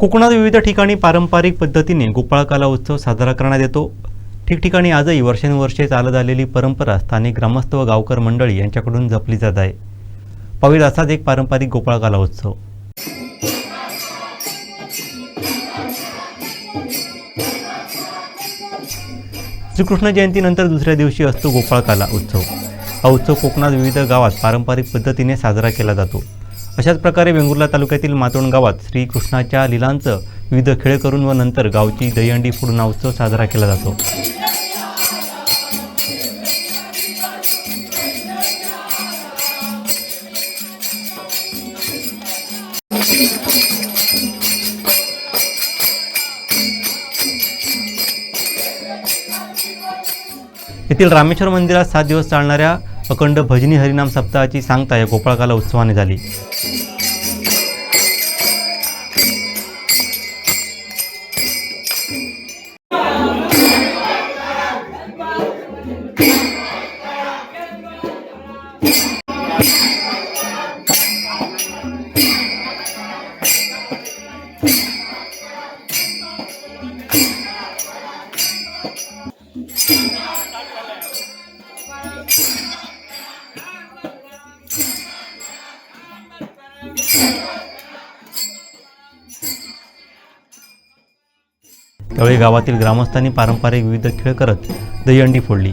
कोकणात विविध ठिकाणी पारंपरिक पद्धतीने गोपाळकाला उत्सव साजरा करण्यात येतो. ठिकठिकाणी आजही वर्षानुवर्षे चालत आलेली परंपरा स्थानिक ग्रामस्थ व गावकर मंडळी यांच्याकडून जपली जात आहे. पावील असाच एक पारंपरिक गोपाळकाला उत्सव. श्रीकृष्ण जयंतीनंतर दुसऱ्या दिवशी असतो गोपाळकाला उत्सव. हा उत्सव कोकणात विविध गावात पारंपरिक पद्धतीने साजरा केला जातो. अशाच प्रकारे वेंगुर्ला तालुक्यातील मातोंड गावात श्रीकृष्णाच्या लिलांचं विविध खेळ करून व नंतर गावची दहीहंडी फोडून उत्सव साजरा केला जातो. येथील रामेश्वर मंदिरात सात दिवस चालणाऱ्या अखंड भजनी हरिनाम सप्ताहाची सांगता या गोपाळकाला उत्सवाने झाली. त्यावेळी गावातील ग्रामस्थांनी पारंपरिक विविध खेळ करत दहीहंडी फोडली.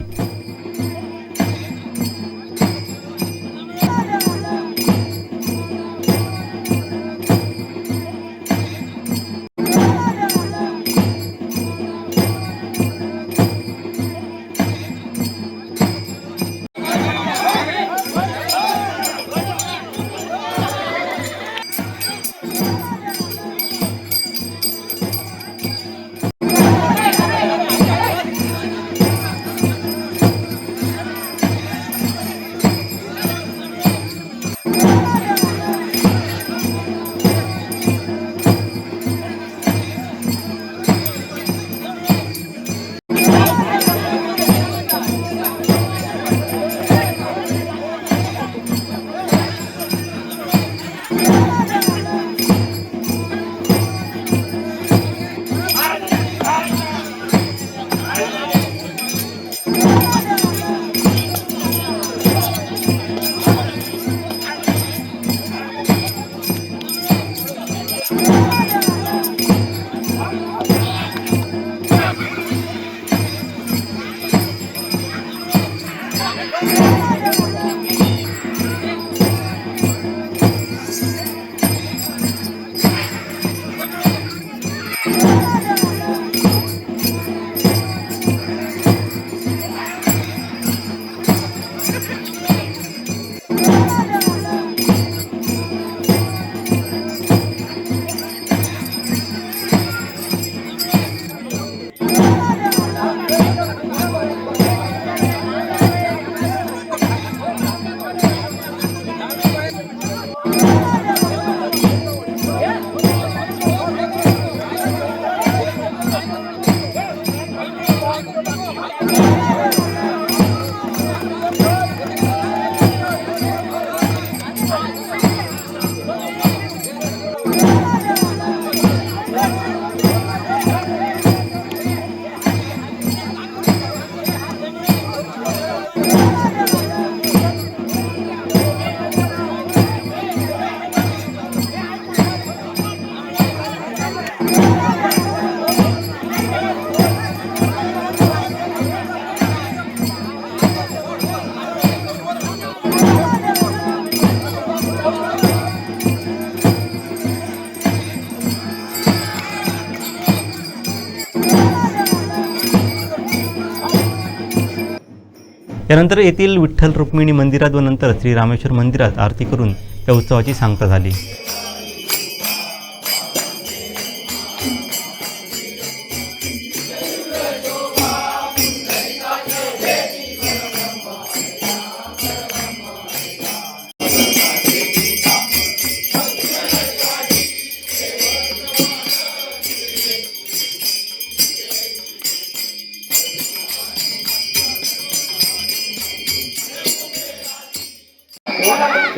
त्यानंतर येथील विठ्ठल रुक्मिणी मंदिरात व नंतर श्री रामेश्वर मंदिरात आरती करून या उत्सवाची सांगता झाली.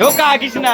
हो का कृष्णा